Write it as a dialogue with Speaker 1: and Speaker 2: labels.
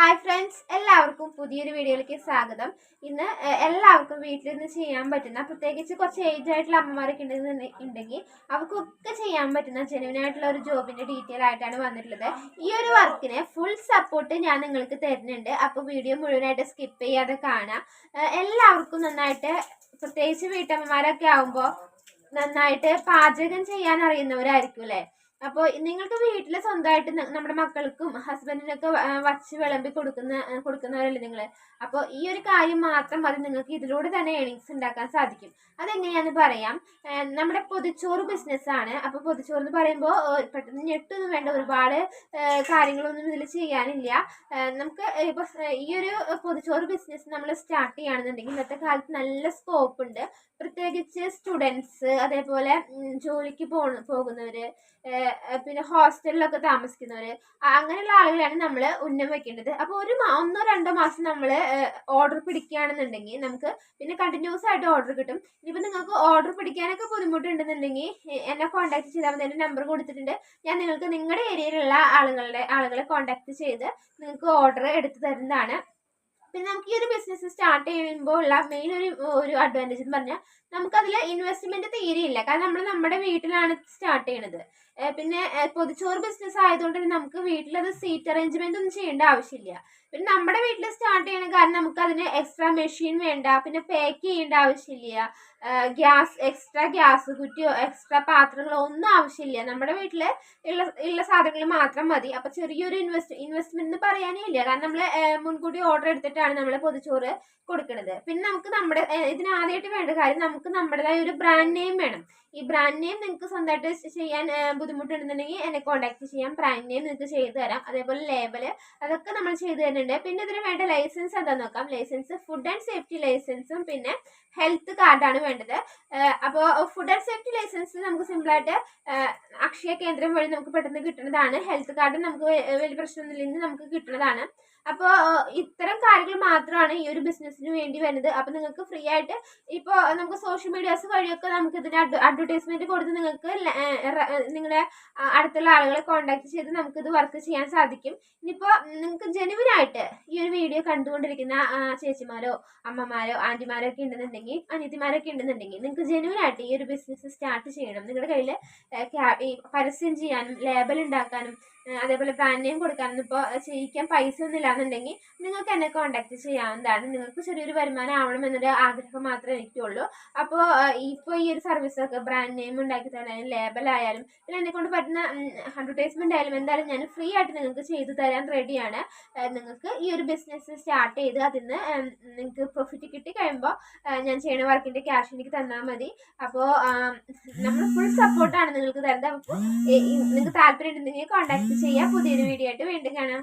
Speaker 1: Hi friends എല്ലാവർക്കും പുതിയൊരു വീഡിയോയിലേക്ക് സ്വാഗതം. ഇന്ന് എല്ലാവർക്കും വീട്ടിൽ നിന്ന് ചെയ്യാൻ പറ്റുന്ന പ്രത്യേകിച്ച് കുറച്ച് ഏജ് ആയിട്ടുള്ള അമ്മമാരൊക്കെ ഉണ്ടെന്ന് ഉണ്ടെങ്കിൽ അവർക്കൊക്കെ ചെയ്യാൻ പറ്റുന്ന ജെനുവിനായിട്ടുള്ള ഒരു ജോബിന്റെ ഡീറ്റെയിൽ ആയിട്ടാണ് വന്നിട്ടുള്ളത്. ഈ ഒരു വർക്കിന് ഫുൾ സപ്പോർട്ട് ഞാൻ നിങ്ങൾക്ക് തരുന്നുണ്ട്. അപ്പോൾ വീഡിയോ മുഴുവനായിട്ട് സ്കിപ്പ് ചെയ്യാതെ കാണാം. എല്ലാവർക്കും നന്നായിട്ട് പ്രത്യേകിച്ച് വീട്ടമ്മമാരൊക്കെ ആവുമ്പോൾ നന്നായിട്ട് പാചകം ചെയ്യാൻ അറിയുന്നവരായിരിക്കും അല്ലേ? അപ്പോൾ നിങ്ങൾക്ക് വീട്ടിൽ സ്വന്തമായിട്ട് നമ്മുടെ മക്കൾക്കും ഹസ്ബൻഡിനൊക്കെ വച്ച് വിളമ്പി കൊടുക്കുന്ന കൊടുക്കുന്നവരല്ലേ നിങ്ങൾ അപ്പോൾ ഈ ഒരു കാര്യം മാത്രം മതി നിങ്ങൾക്ക് ഇതിലൂടെ തന്നെ ഏണിങ്സ് ഉണ്ടാക്കാൻ സാധിക്കും. അതെങ്ങനെയാണെന്ന് പറയാം. നമ്മുടെ പൊതിച്ചോറ് ബിസിനസ്സാണ് അപ്പോൾ പൊതിച്ചോറ് എന്ന് പറയുമ്പോൾ പെട്ടെന്ന് ഞെട്ടൊന്നും വേണ്ട. ഒരുപാട് കാര്യങ്ങളൊന്നും ഇതിൽ ചെയ്യാനില്ല. നമുക്ക് ഇപ്പോൾ ഈ ഒരു പൊതിച്ചോറ് ബിസിനസ് നമ്മൾ സ്റ്റാർട്ട് ചെയ്യുകയാണെന്നുണ്ടെങ്കിൽ ഇന്നത്തെ കാലത്ത് നല്ല സ്കോപ്പ് ഉണ്ട്. പ്രത്യേകിച്ച് സ്റ്റുഡൻസ് അതേപോലെ ജോലിക്ക് പോകുന്നവർ പിന്നെ ഹോസ്റ്റലിലൊക്കെ താമസിക്കുന്നവര് അങ്ങനെയുള്ള ആളുകളാണ് നമ്മൾ ഉന്നം വെക്കേണ്ടത്. അപ്പോൾ ഒരു ഒന്നോ രണ്ടോ മാസം നമ്മൾ ഓർഡർ പിടിക്കുകയാണെന്നുണ്ടെങ്കിൽ നമുക്ക് പിന്നെ കണ്ടിന്യൂസ് ആയിട്ട് ഓർഡർ കിട്ടും. ഇനിയിപ്പോൾ നിങ്ങൾക്ക് ഓർഡർ പിടിക്കാനൊക്കെ ബുദ്ധിമുട്ടുണ്ടെന്നുണ്ടെങ്കിൽ എന്നെ കോൺടാക്ട് ചെയ്താൽ മതി. എന്റെ നമ്പർ കൊടുത്തിട്ടുണ്ട്. ഞാൻ നിങ്ങൾക്ക് നിങ്ങളുടെ ഏരിയയിലുള്ള ആളുകളുടെ ആളുകളെ കോൺടാക്ട് ചെയ്ത് നിങ്ങൾക്ക് ഓർഡർ എടുത്തു തരുന്നതാണ്. പിന്നെ നമുക്ക് ഈ ഒരു ബിസിനസ് സ്റ്റാർട്ട് ചെയ്യുമ്പോൾ ഉള്ള മെയിൻ ഒരു ഒരു അഡ്വാന്റേജ് എന്ന് പറഞ്ഞാൽ നമുക്കതിൽ ഇൻവെസ്റ്റ്മെന്റ് തീരെയില്ല കാരണം നമ്മൾ നമ്മുടെ വീട്ടിലാണ് സ്റ്റാർട്ട് ചെയ്യണത്. പിന്നെ പൊതിച്ചോറ് ബിസിനസ് ആയതുകൊണ്ട് തന്നെ നമുക്ക് വീട്ടിലത് സീറ്റ് അറേഞ്ച്മെന്റ് ഒന്നും ചെയ്യേണ്ട ആവശ്യമില്ല. പിന്നെ നമ്മുടെ വീട്ടിൽ സ്റ്റാർട്ട് ചെയ്യണ കാരണം നമുക്ക് അതിന് എക്സ്ട്രാ മെഷീൻ വേണ്ട. പിന്നെ പാക്ക് ചെയ്യേണ്ട ആവശ്യമില്ല. ഗ്യാസ് എക്സ്ട്രാ ഗ്യാസ് കുറ്റിയോ എക്സ്ട്രാ പാത്രങ്ങളോ ഒന്നും ആവശ്യമില്ല. നമ്മുടെ വീട്ടിൽ ഉള്ള ഉള്ള സാധനങ്ങൾ മാത്രം മതി. അപ്പോൾ ചെറിയൊരു ഇൻവെസ്റ്റ് ഇൻവെസ്റ്റ്മെന്റ് എന്ന് പറയാനേ ഇല്ല. കാരണം നമ്മൾ മുൻകൂട്ടി ഓർഡർ എടുത്തിട്ടാണ് നമ്മൾ പൊതിച്ചോറ് കൊടുക്കുന്നത് പിന്നെ നമുക്ക് നമ്മുടെ ഇതിനാദ്യമായിട്ട് വേണ്ട കാര്യം നമുക്ക് നമ്മുടേതായ ഒരു ബ്രാൻഡ് നെയിം വേണം. ഈ ബ്രാൻഡ് നെയിം നിങ്ങൾക്ക് സ്വന്തമായിട്ട് ചെയ്യാൻ ബുദ്ധിമുട്ടുണ്ടെന്നുണ്ടെങ്കിൽ എന്നെ കോൺടാക്ട് ചെയ്യാം. ബ്രാൻഡ് നെയിം നിങ്ങൾക്ക് ചെയ്തു തരാം. അതേപോലെ ലേബൽ അതൊക്കെ നമ്മൾ ചെയ്തു തരുന്നുണ്ട്. പിന്നെ ഇതിന് വേണ്ട ലൈസൻസ് എന്താ നോക്കാം. ലൈസൻസ് ഫുഡ് ആൻഡ് സേഫ്റ്റി ലൈസൻസും പിന്നെ ഹെൽത്ത് കാർഡാണ് വേണ്ടത്. അപ്പോൾ ഫുഡ് ആൻഡ് സേഫ്റ്റി ലൈസൻസ് നമുക്ക് സിമ്പിളായിട്ട് അക്ഷയ കേന്ദ്രം വഴി നമുക്ക് പെട്ടെന്ന് കിട്ടുന്നതാണ്. ഹെൽത്ത് കാർഡ് നമുക്ക് വലിയ പ്രശ്നമൊന്നുമില്ലെങ്കിൽ നമുക്ക് കിട്ടുന്നതാണ്. അപ്പോൾ ഇത്തരം കാര്യങ്ങൾ മാത്രമാണ് ഈ ഒരു ബിസിനസ്സിന് വേണ്ടി വരുന്നത്. അപ്പോൾ നിങ്ങൾക്ക് ഫ്രീ ആയിട്ട് ഇപ്പോൾ നമുക്ക് സോഷ്യൽ മീഡിയാസ് വഴിയൊക്കെ നമുക്ക് ഇതിന് അഡ്വർടൈസ്മെന്റ് കൊടുത്ത് നിങ്ങൾക്ക് നിങ്ങളുടെ അടുത്തുള്ള ആളുകളെ കോൺടാക്ട് ചെയ്ത് നമുക്ക് ഇത് വർക്ക് ചെയ്യാൻ സാധിക്കും. ഇനിയിപ്പോൾ നിങ്ങൾക്ക് ജെനുവിനായിട്ട് ഈ ഒരു വീഡിയോ കണ്ടുകൊണ്ടിരിക്കുന്ന ചേച്ചിമാരോ അമ്മമാരോ ആന്റിമാരോ ഒക്കെ ഉണ്ടെന്നുണ്ടെങ്കിൽ അനിയത്തിമാരൊക്കെ ഉണ്ടെന്നുണ്ടെങ്കിൽ നിങ്ങൾക്ക് ജെനുവിനായിട്ട് ഈ ഒരു ബിസിനസ് സ്റ്റാർട്ട് ചെയ്യണം. നിങ്ങളുടെ കയ്യിൽ പരസ്യം ചെയ്യാനും ലേബൽ ഉണ്ടാക്കാനും അതേപോലെ ബ്രാൻഡ് നെയിം കൊടുക്കാനും ഇപ്പോൾ ചെയ്യിക്കാൻ പൈസ ഒന്നും ഇല്ലാന്നുണ്ടെങ്കിൽ നിങ്ങൾക്ക് എന്നെ കോൺടാക്ട് ചെയ്യാവുന്നതാണ്. നിങ്ങൾക്ക് ചെറിയൊരു വരുമാനം ആവണം എന്നൊരു ആഗ്രഹം മാത്രമേ എനിക്കുള്ളൂ. അപ്പോൾ ഇപ്പോൾ ഈ ഒരു സർവീസൊക്കെ ബ്രാൻഡ് നെയിം ഉണ്ടാക്കി തരാനും പിന്നെ എന്നെ കൊണ്ട് പറ്റുന്ന അഡ്വർടൈസ്മെന്റ് ആയാലും എന്തായാലും ഞാൻ ഫ്രീ ആയിട്ട് നിങ്ങൾക്ക് ചെയ്തു തരാൻ റെഡിയാണ് നിങ്ങൾക്ക് ഈ ഒരു ബിസിനസ് സ്റ്റാർട്ട് ചെയ്ത് അതിൽ നിന്ന് നിങ്ങൾക്ക് പ്രോഫിറ്റ് കിട്ടി കഴിയുമ്പോൾ ഞാൻ ചെയ്യുന്ന വർക്കിന്റെ ക്യാഷ് എനിക്ക് തന്നാൽ മതി. അപ്പോൾ നമ്മൾ ഫുൾ സപ്പോർട്ടാണ് നിങ്ങൾക്ക് തരുന്നത്. അപ്പോൾ നിങ്ങൾക്ക് താല്പര്യം ഉണ്ടെങ്കിൽ കോൺടാക്ട് ചെയ്യാം. പുതിയൊരു വീഡിയോ ആയിട്ട് വീണ്ടും കാണാം.